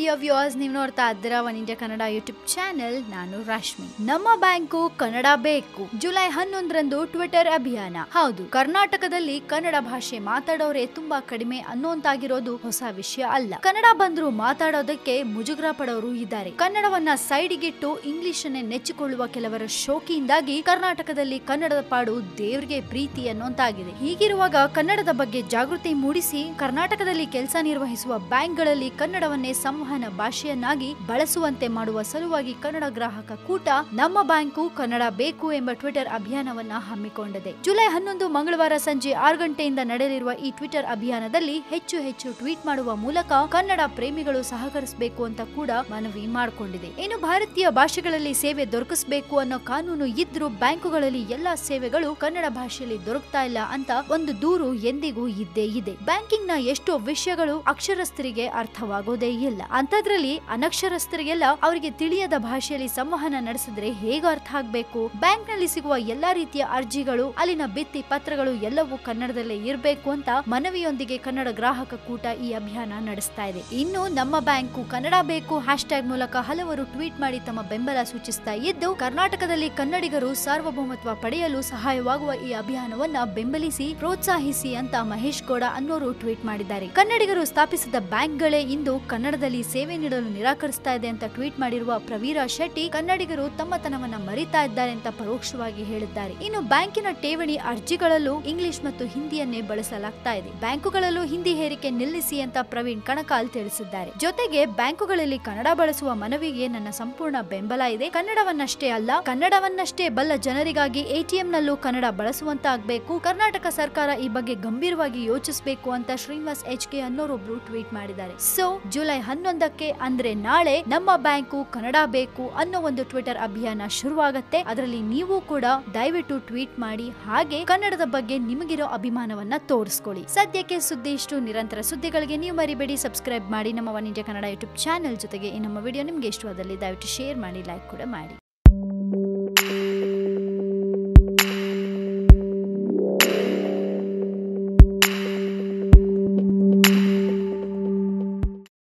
Dear viewers ನೀವು ನೋಡ್ತಾ ಇದ್ದೀರಾ one India Kannada YouTube channel ನಾನು ರಶ್ಮಿ ನಮ್ಮ ಬ್ಯಾಂಕು ಕನ್ನಡ ಬೇಕು. ಜುಲೈ ಹನ್ನೊಂದರಂದು ಟ್ವಿಟರ್ ಅಭಿಯಾನ. ಹೌದು, ಕರ್ನಾಟಕದಲ್ಲಿ ಕನ್ನಡ ಭಾಷೆ ಮಾತಾಡೋರೆ ತುಂಬಾ ಕಡಿಮೆ ಅನ್ನೋಂತಾಗಿರೋದು ಹೊಸ ವಿಷಯ ಅಲ್ಲ. ಕನ್ನಡ ಬಂದ್ರು ಮಾತಾಡೋದಕ್ಕೆ ಮುಜುಗರ ಪಡೋರು ಇದ್ದಾರೆ. ಕನ್ನಡವನ್ನ ಸೈಡಿಗಿಟ್ಟು ಇಂಗ್ಲಿಷ್ ಅನ್ನೇ ನೆಚ್ಚಿಕೊಳ್ಳುವ ಕೆಲವರ ಶೋಕಿಯಿಂದಾಗಿ ಕರ್ನಾಟಕದಲ್ಲಿ ಕನ್ನಡದ ಪಾಡು ದೇವ್ರಿಗೆ ಪ್ರೀತಿ ಅನ್ನೋಂತಾಗಿದೆ. ಹೀಗಿರುವಾಗ ಕನ್ನಡದ ಬಗ್ಗೆ ಜಾಗೃತಿ ಮೂಡಿಸಿ ಕರ್ನಾಟಕದಲ್ಲಿ ಕೆಲಸ ನಿರ್ವಹಿಸುವ ಬ್ಯಾಂಕ್ಗಳಲ್ಲಿ ಕನ್ನಡವನ್ನೇ ಸಂವಹನ ಭಾಷೆಯನ್ನಾಗಿ ಬಳಸುವಂತೆ ಮಾಡುವ ಸಲುವಾಗಿ ಕನ್ನಡ ಗ್ರಾಹಕ ಕೂಟ ನಮ್ಮ ಬ್ಯಾಂಕು ಕನ್ನಡ ಬೇಕು ಎಂಬ ಟ್ವಿಟರ್ ಅಭಿಯಾನವನ್ನ ಹಮ್ಮಿಕೊಂಡಿದೆ. ಜುಲೈ ಹನ್ನೊಂದು ಮಂಗಳವಾರ ಸಂಜೆ ಆರು ಗಂಟೆಯಿಂದ ನಡೆಯಲಿರುವ ಈ ಟ್ವಿಟರ್ ಅಭಿಯಾನದಲ್ಲಿ ಹೆಚ್ಚು ಹೆಚ್ಚು ಟ್ವೀಟ್ ಮಾಡುವ ಮೂಲಕ ಕನ್ನಡ ಪ್ರೇಮಿಗಳು ಸಹಕರಿಸಬೇಕು ಅಂತ ಕೂಡ ಮನವಿ ಮಾಡಿಕೊಂಡಿದೆ. ಇನ್ನು ಭಾರತೀಯ ಭಾಷೆಗಳಲ್ಲಿ ಸೇವೆ ದೊರಕಿಸಬೇಕು ಅನ್ನೋ ಕಾನೂನು ಇದ್ರೂ ಬ್ಯಾಂಕುಗಳಲ್ಲಿ ಎಲ್ಲಾ ಸೇವೆಗಳು ಕನ್ನಡ ಭಾಷೆಯಲ್ಲಿ ದೊರಕ್ತಾ ಇಲ್ಲ ಅಂತ ಒಂದು ದೂರು ಎಂದಿಗೂ ಇದ್ದೇ ಇದೆ. ಬ್ಯಾಂಕಿಂಗ್ನ ಎಷ್ಟೋ ವಿಷಯಗಳು ಅಕ್ಷರಸ್ಥರಿಗೆ ಅರ್ಥವಾಗೋದೇ ಇಲ್ಲ. ಅಂತದ್ರಲ್ಲಿ ಅನಕ್ಷರಸ್ಥರಿಗೆಲ್ಲ ಅವರಿಗೆ ತಿಳಿಯದ ಭಾಷೆಯಲ್ಲಿ ಸಂವಹನ ನಡೆಸಿದ್ರೆ ಹೇಗೆ ಅರ್ಥ ಆಗ್ಬೇಕು? ಬ್ಯಾಂಕ್ನಲ್ಲಿ ಸಿಗುವ ಎಲ್ಲಾ ರೀತಿಯ ಅರ್ಜಿಗಳು, ಅಲ್ಲಿನ ಬಿತ್ತಿ ಪತ್ರಗಳು ಎಲ್ಲವೂ ಕನ್ನಡದಲ್ಲೇ ಇರಬೇಕು ಅಂತ ಮನವಿಯೊಂದಿಗೆ ಕನ್ನಡ ಗ್ರಾಹಕ ಕೂಟ ಈ ಅಭಿಯಾನ ನಡೆಸ್ತಾ ಇದೆ. ಇನ್ನು ನಮ್ಮ ಬ್ಯಾಂಕು ಕನ್ನಡ ಬೇಕು ಹ್ಯಾಶ್ ಟ್ಯಾಗ್ ಮೂಲಕ ಹಲವರು ಟ್ವೀಟ್ ಮಾಡಿ ತಮ್ಮ ಬೆಂಬಲ ಸೂಚಿಸ್ತಾ ಇದ್ದು, ಕರ್ನಾಟಕದಲ್ಲಿ ಕನ್ನಡಿಗರು ಸಾರ್ವಭೌಮತ್ವ ಪಡೆಯಲು ಸಹಾಯವಾಗುವ ಈ ಅಭಿಯಾನವನ್ನ ಬೆಂಬಲಿಸಿ, ಪ್ರೋತ್ಸಾಹಿಸಿ ಅಂತ ಮಹೇಶ್ ಗೌಡ ಅನ್ನೋರು ಟ್ವೀಟ್ ಮಾಡಿದ್ದಾರೆ. ಕನ್ನಡಿಗರು ಸ್ಥಾಪಿಸಿದ ಬ್ಯಾಂಕ್ಗಳೇ ಇಂದು ಕನ್ನಡದಲ್ಲಿ ಸೇವೆ ನೀಡಲು ನಿರಾಕರಿಸ್ತಾ ಇದೆ ಅಂತ ಟ್ವೀಟ್ ಮಾಡಿರುವ ಪ್ರವೀರ ಶೆಟ್ಟಿ, ಕನ್ನಡಿಗರು ತಮ್ಮತನವನ್ನ ಮರಿತಾ ಇದ್ದಾರೆ ಅಂತ ಪರೋಕ್ಷವಾಗಿ ಹೇಳಿದ್ದಾರೆ. ಇನ್ನು ಬ್ಯಾಂಕಿನ ಠೇವಣಿ ಅರ್ಜಿಗಳಲ್ಲೂ ಇಂಗ್ಲಿಷ್ ಮತ್ತು ಹಿಂದಿಯನ್ನೇ ಬಳಸಲಾಗ್ತಾ ಇದೆ. ಬ್ಯಾಂಕುಗಳಲ್ಲೂ ಹಿಂದಿ ಹೇರಿಕೆ ನಿಲ್ಲಿಸಿ ಅಂತ ಪ್ರವೀಣ್ ಕಣಕಾಲ್ ತಿಳಿಸಿದ್ದಾರೆ. ಜೊತೆಗೆ ಬ್ಯಾಂಕುಗಳಲ್ಲಿ ಕನ್ನಡ ಬಳಸುವ ಮನವಿಗೆ ನನ್ನ ಸಂಪೂರ್ಣ ಬೆಂಬಲ ಇದೆ. ಕನ್ನಡವನ್ನಷ್ಟೇ ಅಲ್ಲ, ಕನ್ನಡವನ್ನಷ್ಟೇ ಬಲ್ಲ ಜನರಿಗಾಗಿ ಎಟಿಎಂ ನಲ್ಲೂ ಕನ್ನಡ ಬಳಸುವಂತಾಗಬೇಕು. ಕರ್ನಾಟಕ ಸರ್ಕಾರ ಈ ಬಗ್ಗೆ ಗಂಭೀರವಾಗಿ ಯೋಚಿಸಬೇಕು ಅಂತ ಶ್ರೀನಿವಾಸ್ ಎಚ್ ಕೆ ಅನ್ನೋರೊಬ್ರು ಟ್ವೀಟ್ ಮಾಡಿದ್ದಾರೆ. ಸೊ, ಜುಲೈ ಹನ್ನೊಂದಕ್ಕೆ ಅಂದ್ರೆ ನಾಳೆ ನಮ್ಮ ಬ್ಯಾಂಕು ಕನ್ನಡ ಬೇಕು ಅನ್ನೋ ಒಂದು ಟ್ವಿಟರ್ ಅಭಿಯಾನ ಶುರುವಾಗತ್ತೆ. ಅದರಲ್ಲಿ ನೀವು ಕೂಡ ದಯವಿಟ್ಟು ಟ್ವೀಟ್ ಮಾಡಿ ಹಾಗೆ ಕನ್ನಡದ ಬಗ್ಗೆ ನಿಮಗಿರೋ ಅಭಿಮಾನವನ್ನ ತೋರಿಸ್ಕೊಳ್ಳಿ. ಸದ್ಯಕ್ಕೆ ಸುದ್ದಿ ಇಷ್ಟು ನಿರಂತರ ಸುದ್ದಿಗಳಿಗೆ ನೀವು ಮರಿಬೇಡಿ. ಸಬ್ಸ್ಕ್ರೈಬ್ ಮಾಡಿ ನಮ್ಮ ಇಂಡಿಯಾ ಕನ್ನಡ ಯೂಟ್ಯೂಬ್ ಚಾನೆಲ್ ಜೊತೆಗೆ ಈ ನಮ್ಮ ವಿಡಿಯೋ ನಿಮ್ಗೆ ಇಷ್ಟವಾದಲ್ಲಿ ದಯವಿಟ್ಟು ಶೇರ್ ಮಾಡಿ, ಲೈಕ್ ಕೂಡ ಮಾಡಿ.